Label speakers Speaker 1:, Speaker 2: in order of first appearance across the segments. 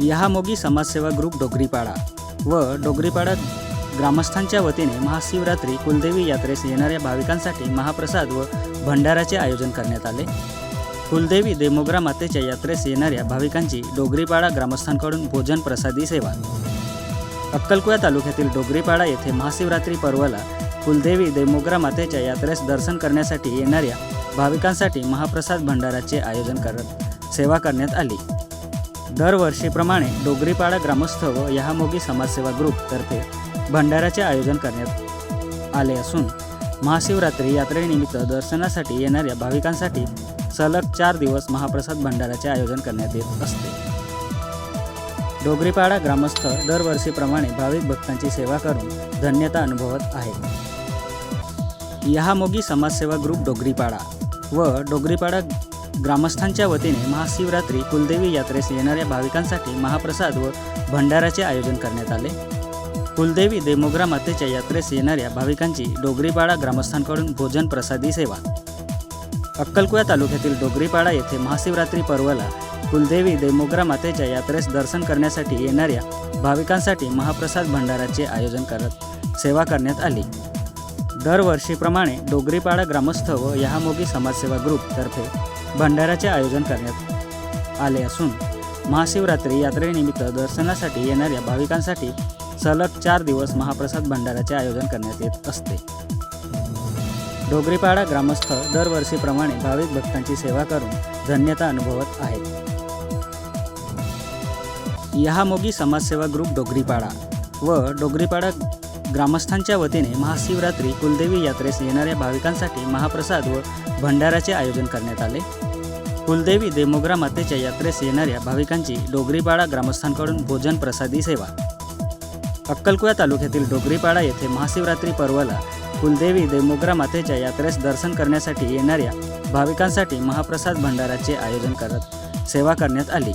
Speaker 1: यहामोगी समाजसेवा ग्रुप डोगरीपाडा व डोगरीपाडा ग्रामस्थांच्या वतीने महाशिवरात्री कुलदेवी यात्रेस येणाऱ्या भाविकांसाठी महाप्रसाद व भंडाराचे आयोजन करण्यात आले. कुलदेवी देमोग्रा मातेच्या यात्रेस येणाऱ्या भाविकांची डोगरीपाडा ग्रामस्थांकडून भोजन प्रसादी सेवा. अक्कलकुया तालुक्यातील डोगरीपाडा येथे महाशिवरात्री पर्वाला कुलदेवी देमोग्रा मातेच्या यात्रेस दर्शन करण्यासाठी येणाऱ्या भाविकांसाठी महाप्रसाद भंडाराचे आयोजन करत सेवा करण्यात आली. दरवर्षीप्रमाणे डोगरीपाडा ग्रामस्थ व यहामोगी समाजसेवा ग्रुपतर्फे भंडाराचे आयोजन करण्यात आले असून महाशिवरात्री यात्रेनिमित्त दर्शनासाठी येणाऱ्या भाविकांसाठी सलग चार दिवस महाप्रसाद भंडाराचे आयोजन करण्यात येत असते. डोगरीपाडा ग्रामस्थ दरवर्षीप्रमाणे भाविक भक्तांची सेवा करून धन्यता अनुभवत आहेत यहामोगी समाजसेवा ग्रुप डोगरीपाडा व डोगरीपाडा ग्रामस्थांच्या वतीने महाशिवरात्री कुलदेवी यात्रेस येणाऱ्या भाविकांसाठी महाप्रसाद व भंडाराचे आयोजन करण्यात आले. कुलदेवी देमोग्रा मातेच्या यात्रेस येणाऱ्या भाविकांची डोगरीपाडा ग्रामस्थांकडून भोजन प्रसादी सेवा. अक्कलकुया तालुक्यातील डोगरीपाडा येथे महाशिवरात्री पर्वाला कुलदेवी देमोग्रा मातेच्या यात्रेस दर्शन करण्यासाठी येणाऱ्या भाविकांसाठी महाप्रसाद भंडाराचे आयोजन करत सेवा करण्यात आली. दरवर्षीप्रमाणे डोगरीपाडा ग्रामस्थ व यहामोगी समाजसेवा ग्रुपतर्फे भंडाराचे आयोजन करण्यात आले असून महाशिवरात्री यात्रेनिमित्त दर्शनासाठी येणाऱ्या भाविकांसाठी सलग चार दिवस महाप्रसाद भंडाराचे आयोजन करण्यात येत असते. डोगरीपाडा ग्रामस्थ दरवर्षीप्रमाणे भाविक भक्तांची सेवा करून धन्यता अनुभवत आहेत. यहामोगी समाजसेवा ग्रुप डोगरीपाडा व डोगरीपाडा ग्रामस्थांच्या वतीने महाशिवरात्री कुलदेवी यात्रेस येणाऱ्या भाविकांसाठी महाप्रसाद व भंडाराचे आयोजन करण्यात आले. कुलदेवी देमोग्रा मातेच्या यात्रेस येणाऱ्या भाविकांची डोगरीपाडा ग्रामस्थांकडून भोजन प्रसादी सेवा. अक्कलकुया तालुक्यातील डोगरीपाडा येथे महाशिवरात्री पर्वाला कुलदेवी देमोग्रा मातेच्या यात्रेस दर्शन करण्यासाठी येणाऱ्या भाविकांसाठी महाप्रसाद भंडाराचे आयोजन करत सेवा करण्यात आली.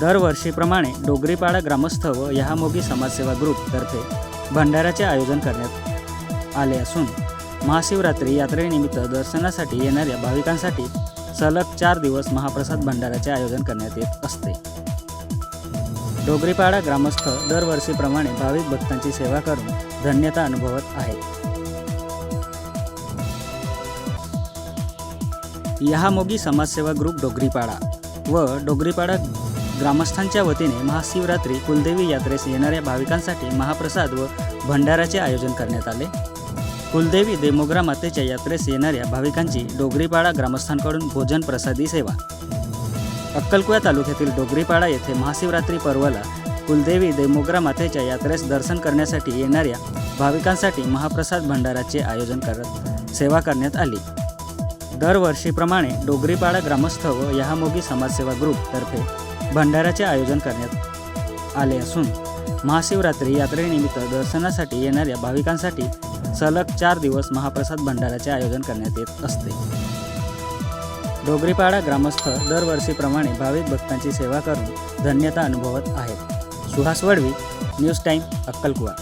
Speaker 1: दरवर्षीप्रमाणे डोगरीपाडा ग्रामस्थ व यहामोगी समाजसेवा ग्रुपतर्फे भंडाराचे आयोजन करण्यात आले असून महाशिवरात्री यात्रेनिमित्त दर्शनासाठी येणाऱ्या भाविकांसाठी सलग चार दिवस महाप्रसाद भंडाराचे आयोजन करण्यात येत असते. डोगरीपाडा ग्रामस्थ दरवर्षीप्रमाणे भाविक भक्तांची सेवा करून धन्यता अनुभवत आहे यहामोगी समाजसेवा ग्रुप डोगरीपाडा व डोगरीपाडा ग्रामस्थांच्या वतीने महाशिवरात्री कुलदेवी यात्रेस येणाऱ्या भाविकांसाठी महाप्रसाद व भंडाराचे आयोजन करण्यात आले. कुलदेवी देमोग्रा मातेच्या यात्रेस येणाऱ्या भाविकांची डोगरीपाडा ग्रामस्थांकडून भोजन प्रसादी सेवा. अक्कलकुया तालुक्यातील डोगरीपाडा येथे महाशिवरात्री पर्वाला कुलदेवी देमोग्रा मातेच्या यात्रेस दर्शन करण्यासाठी येणाऱ्या भाविकांसाठी महाप्रसाद भंडाराचे आयोजन करत सेवा करण्यात आली. दरवर्षीप्रमाणे डोगरीपाडा ग्रामस्थ व यहामोगी समाजसेवा ग्रुपतर्फे भंडाराचे आयोजन करण्यात आले असून महाशिवरात्री यात्रेनिमित्त दर्शनासाठी येणाऱ्या भाविकांसाठी सलग चार दिवस महाप्रसाद भंडाराचे आयोजन करण्यात येत असते. डोगरीपाडा ग्रामस्थ दरवर्षीप्रमाणे भाविक भक्तांची सेवा करून धन्यता अनुभवत आहेत. सुहास वडवी न्यूज टाईम अक्कलकुवा.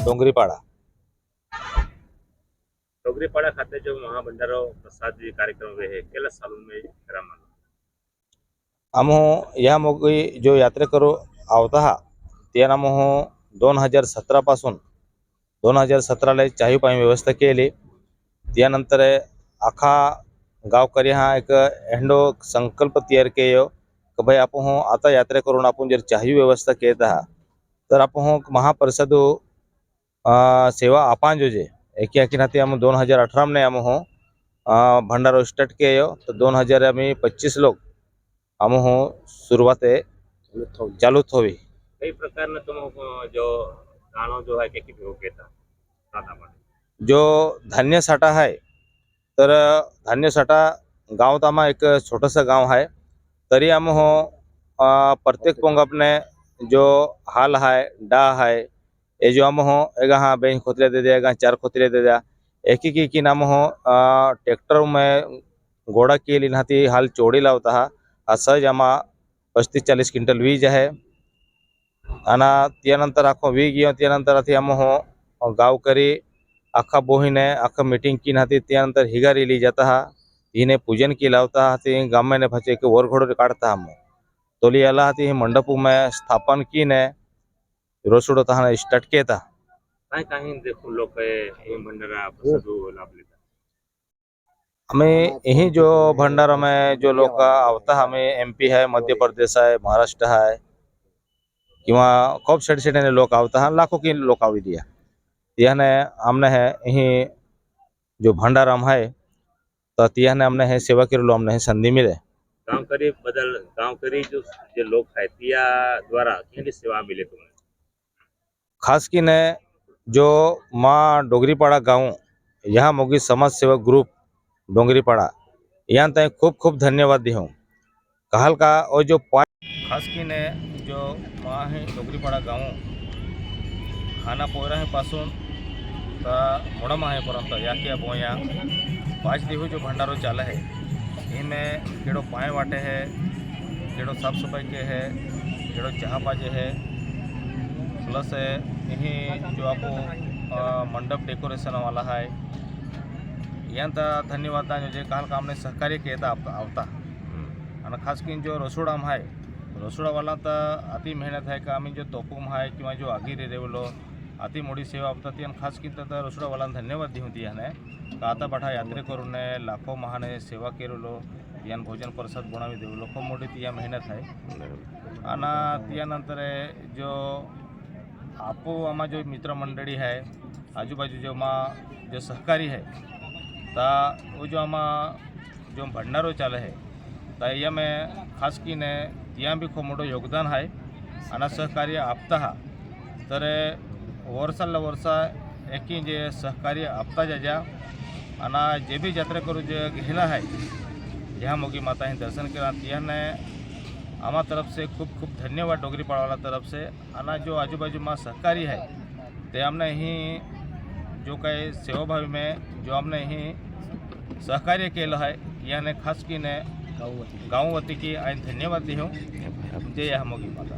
Speaker 2: ડોંગરીપાડા ડોંગરીપાડા ખાતે જો प्रसाद પ્રસાદ કાર્યક્રમ રહે केला सालों में કરવામાં
Speaker 3: આમ हम यह मोगी जो यात्रा करो હા त्यांना मग दोन हज़ार सतरापासून दोन हज़ार सतराला एक व्यवस्था केली त्यानंतर आखा गावकरी हा एक एंडो संकल्प तयार केयो की भाई आपण आता यात्रा करून आपण जर चाही व्यवस्था केत तो आप आपण महाप्रसाद सेवा आपण जो जे एक एक नाते आम दोन हज़ार अठरा में आम हो भंडारो स्टार्ट केयो तो दोन हज़ार आम्ही पच्चीस लोक आम हो सुरुवात चालू थोवी।
Speaker 2: कई प्रकार ने तुम जो दाणो जो है के की भेगो केता
Speaker 3: जो धान्य साठा है तर धान्य साठा गावात आम्हा एक छोटंसं गाव है तरी आम हो प्रत्येक पोंगापने जो हाल है डा आहे एजोआम हो एगा हाँ बेंच खोतले दे देगा चार खोतले दे दिया एक ही की, की नाम हो ट्रैक्टर में घोड़ा के लिए नहाती हाल चोड़ी लावता हा। सहज जमा पस्तीस चालीस क्विंटल वीज है आना त्यानंतर आखो वी गियो तीन त्यानंतर आथी हम हो गाँव करी आखा बोही ने आखा मीटिंग की नहाती त्यानंतर हिगारी ली जाता हा। इन्हें पूजन की लावता हाथी गाँव में ने फचे के वर घोड़ो काटता हम तो अला हाथी मंडपों में स्थापन की ने રસોડો તાના ટટકેતા
Speaker 2: કાંઈ કાંઈ દેખું લોકો એ ભંડારા બધું લાભ લેતા
Speaker 3: हमें यही जो भंडार में जो लोग आवता हमें एमपी है मध्य प्रदेश है महाराष्ट्र है कि वहाँ खूब सेठ ने लोग आवता है लाखों की लोग आवी दिया। तिहने हमने है यही जो भंडारा है तो तिहने हमने है सेवा के लोग हमने संधि मिले।
Speaker 2: गाँव करीब बदल गाँव करीब जो जो लोग है तिया द्वारा सेवा मिले तुम्हें।
Speaker 3: खास की ने जो माँ डोगरीपाड़ा गाँव, यहाँ मोगी समाज सेवक ग्रुप डोंगरीपाड़ा, यहाँ तक खूब खूब धन्यवाद दी हूँ। कहल का और जो पॉइंट खास की ने जो माँ है डोगरीपाड़ा गाँव, खाना पोयरा है पासून तर मोडम आहे पर्यंत या किया बोया पाच दिवस जो भंडारो चाला है, इनमें केड़ो पाए वाटे है केड़ो साफ़ सफ़ाई के है केड़ो चाह पाजे है प्लस यही जो आपको मंडप डेकोरेशन वाला है। यांत धन्यवाद जे काल का हमने सहकार्य किया था आवता। आवता आणि खास करून जो रसोडाम आहे रसोडावाला तर अति मेहनत आहे का आम्ही जो तोपूम आहे किंवा जो आगी रे रेवलो अति मोठी सेवा आवता ती आणि खास करून तर रसोडावाला धन्यवाद देऊ ती याने का आता पाठा यात्रे करून लाखो महाने सेवा केलेलो यान भोजन प्रसाद बनवी देवलो खूप मोठी ती या मेहनत आहे आणि त्यानंतर जो आपो आम्हा जो मित्रमंडळी आहे आजूबाजू जो मा जो सहकारी है ता वो जो आमा जो भंडारो चाले है ता या में खास कीने ત્યાં બી ખૂબ મોટો યોગદાન आहे અને સહકાર્ય આપતા હા ત્યારે वर्षाला वर्षा एकी जे सहकार्य आपता जाजा आणि जे बी यात्रा करू जे घेला आहे ह्या मोगी माता हे दर्शन केला त्याने आम्हा तरफ से खूब खूब धन्यवाद डोगरी पाड़ावाला तरफ से। आणि जो आजूबाजू में सहकारी है ते हमने ही जो काही सेवाभावी में जो हमने ही सहकार्य केलं आहे याने खास कीने गाँव वती। की आणि धन्यवाद दी हूँ। जय या मोगी माता।